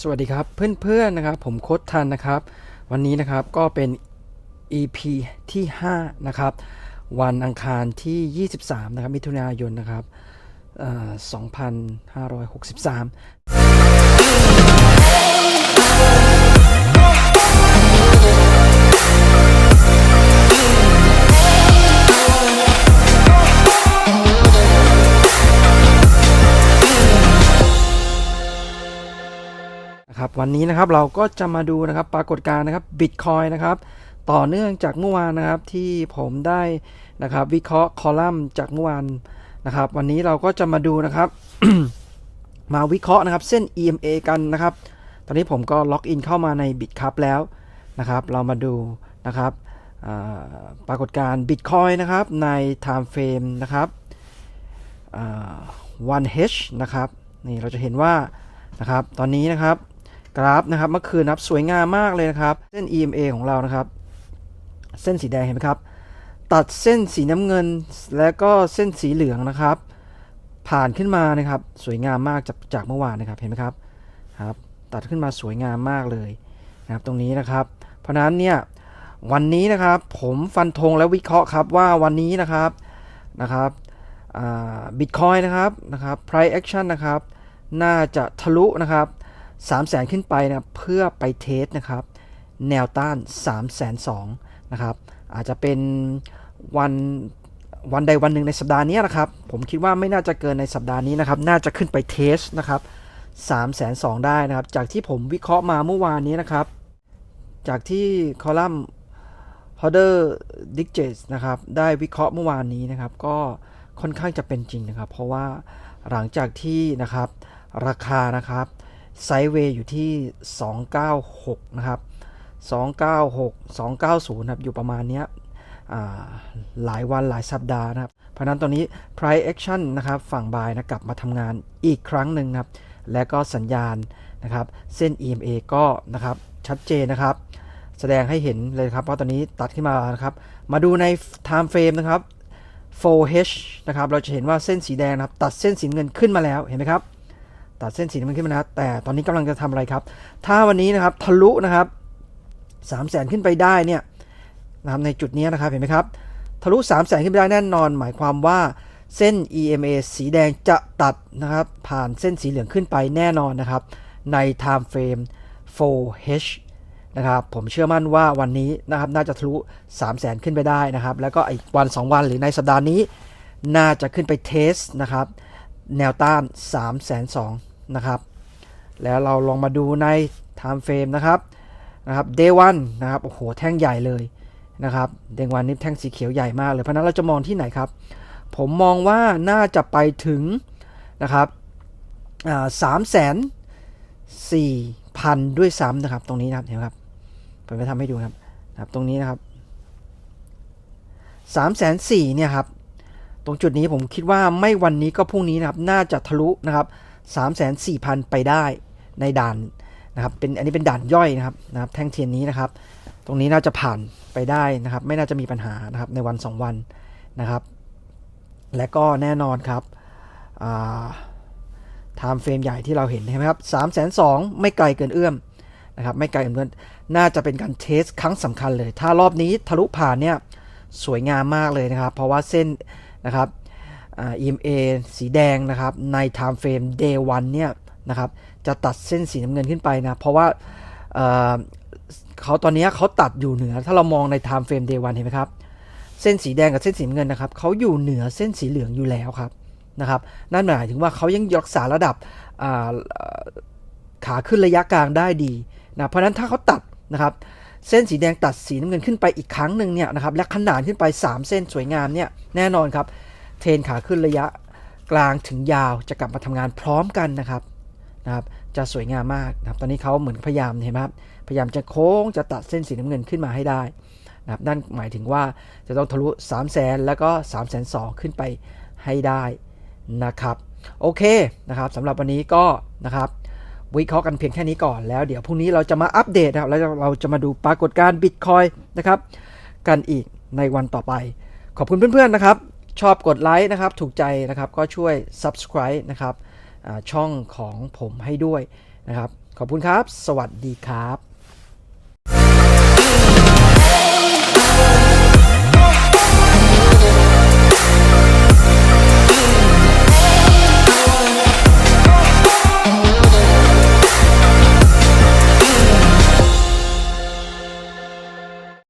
สวัสดีครับเพื่อนๆนะครับ ผมโค้ดทันนะครับ วันนี้นะครับก็เป็น EP ที่ 5 นะครับ วันอังคารที่ 23 นะครับมิถุนายนนะครับเอ่อ2563 นะครับวันนี้นะครับเราก็จะมาดูนะครับปรากฏการณ์นะครับบิตคอยนะครับต่อเนื่องจากเมื่อวานนะครับที่ผมได้นะครับวิเคราะห์คอลัมน์จากเมื่อวานนะครับ วันนี้เราก็จะมาดูนะครับ มาวิเคราะห์นะครับเส้น EMA กันนะครับ ตอนนี้ผมก็ล็อกอินเข้ามาใน BitCup แล้วนะครับ เรามาดูนะครับปรากฏการณ์ Bitcoin นะครับใน Time Frame นะครับ 1H นะครับนี่เราจะเห็นว่านะครับตอนนี้นะครับ กราฟนะครับเมื่อคืนนะครับสวยงามมากเลยนะครับเส้น EMA ของเรานะครับ เส้นสีแดงเห็นไหมครับ ตัดเส้นสีน้ำเงินและก็เส้นสีเหลืองนะครับ ผ่านขึ้นมานะครับ สวยงามมากจากจากเมื่อวานนะครับเห็นไหมครับครับตัดขึ้นมาสวยงามมากเลยนะครับตรงนี้นะครับ เพราะฉะนั้นเนี่ยวันนี้นะครับผมฟันธงและวิเคราะห์ครับว่าวันนี้นะครับนะครับบิตคอยนะครับนะครับ price action นะครับ น่าจะทะลุนะครับ 3 0 0แสนขึ้นไปนะเพื่อไปเทสนะครับ แนวต้าน3 2 0 0 0นะครับ อาจจะเป็นวันวันใดวันหนึ่งในสัปดาห์นี้นะครับ ผมคิดว่าไม่น่าจะเกินในสัปดาห์นี้นะครับ น่าจะขึ้นไปเทสนะครับ3 2 0 0 0ได้นะครับ จากที่ผมวิเคราะห์มาเมื่อวานนี้นะครับ จากที่คอลัมน์ h o d e r d i g e t นะครับ ได้วิเคราะห์เมื่อวานนี้นะครับ ก็ค่อนข้างจะเป็นจริงนะครับ เพราะว่าหลังจากที่นะครับราคานะครับ ไซด์เวย์อยู่ที่ 296 นะครับ 296 290 ครับ อยู่ประมาณเนี้ยหลายวันหลายสัปดาห์นะครับ เพราะฉะนั้นตอนนี้ price action นะครับ ฝั่งบายนะกลับมาทำงานอีกครั้งหนึ่งนะครับ และก็สัญญาณนะครับ เส้น EMA ก็นะครับชัดเจนนะครับ แสดงให้เห็นเลยครับว่าตอนนี้ตัดขึ้นมานะครับ มาดูใน time frame นะครับ 4H นะครับ เราจะเห็นว่าเส้นสีแดงนะครับ ตัดเส้นสีเงินขึ้นมาแล้ว เห็นไหมครับ ตัดเส้นสีน้ำเงินขึ้นมานะแต่ตอนนี้กำลังจะทำอะไรครับ ถ้าวันนี้นะครับทะลุนะครับ3 0 0แสนขึ้นไปได้เนี่ยนะครับในจุดนี้นะครับเห็นไหมครับทะลุ3 0 0แสนขึ้นไปได้แน่นอน หมายความว่าเส้น EMA สีแดงจะตัดนะครับผ่านเส้นสีเหลืองขึ้นไปแน่นอนนะครับ ใน time frame 4H นะครับผมเชื่อมั่นว่าวันนี้นะครับน่าจะทะลุ3 0 0แสนขึ้นไปได้นะครับ แล้วก็อีกวัน 2 วันหรือในสัปดาห์นี้ น่าจะขึ้นไปเทสนะครับแนวต้าน3 2 0 0 0น นะครับ แล้วเราลองมาดูใน time frame นะครับนะครับ day one นะครับโอ้โหแท่งใหญ่เลยนะครับ day one นี่แท่งสีเขียวใหญ่มากเลยเพราะนั้นเราจะมองที่ไหนครับ ผมมองว่าน่าจะไปถึงนะครับสามแสนสี่พันด้วยซ้ำนะครับ ตรงนี้นะครับเห็นไหมครับผมจะทำให้ดูครับนะครับ ตรงนี้นะครับสามแสนสี่เนี่ยครับ ตรงจุดนี้ผมคิดว่าไม่วันนี้ก็พรุ่งนี้นะครับ น่าจะทะลุนะครับ 3 4 0 0 0 ไปได้ในด่านนะครับเป็นอันนี้เป็นด่านย่อยนะครับนะครับ แท่งเทียนนี้นะครับ ตรงนี้น่าจะผ่านไปได้นะครับ ไม่น่าจะมีปัญหานะครับในวัน 2 วันนะครับ และก็แน่นอนครับไทม์เฟรมใหญ่ที่เราเห็นใช่ไหมครับ3 2 0 0 0ไม่ไกลเกินเอื้อมนะครับไม่ไกลเกินเอื้อมน่าจะเป็นการเทสครั้งสำคัญเลย ถ้ารอบนี้ทะลุผ่านเนี่ยสวยงามมากเลยนะครับ เพราะว่าเส้นนะครับ EMA สีแดงนะครับ ใน time frame day 1เนี่ยนะครับ จะตัดเส้นสีน้ำเงินขึ้นไปนะ เพราะว่าเเขาตอนนี้เขาตัดอยู่เหนือ ถ้าเรามองใน time frame day 1เห็นไหมครับ เส้นสีแดงกับเส้นสีน้ำเงินนะครับเขาอยู่เหนือเส้นสีเหลืองอยู่แล้วครับนะครับ นั่นหมายถึงว่าเขายังรักษาระดับขาขึ้นระยะกลางได้ดีนะ เพราะฉะนั้นถ้าเขาตัดนะครับเส้นสีแดงตัดสีน้ำเงินขึ้นไปอีกครั้งหนึ่งเนี่ยนะครับและขนานขึ้นไป 3 เส้นสวยงามเนี่ยแน่นอนครับ เทรนขาขึ้นระยะกลางถึงยาวจะกลับมาทำงานพร้อมกันนะครับนะครับจะสวยงามมากนะครับ ตอนนี้เขาเหมือนพยายามเห็นไหมครับพยายามจะโค้งจะตัดเส้นสีน้ำเงินขึ้นมาให้ได้นะครับนั่นหมายถึงว่าจะต้องทะลุ3 0 0แสนแล้วก็3 2 0 0 0ขึ้นไปให้ได้นะครับโอเคนะครับสำหรับวันนี้ก็นะครับวิเคราะห์กันเพียงแค่นี้ก่อนแล้ว เดี๋ยวพรุ่งนี้เราจะมาอัปเดตนะครับแล้วเราจะมาดูปรากฏการณ์บิตคอยนะครับกันอีกในวันต่อไป ขอบคุณเพื่อนๆนะครับ ชอบกดไลค์นะครับ ถูกใจนะครับ ก็ช่วย subscribe นะครับช่องของผมให้ด้วยนะครับ ขอบคุณครับ สวัสดีครับ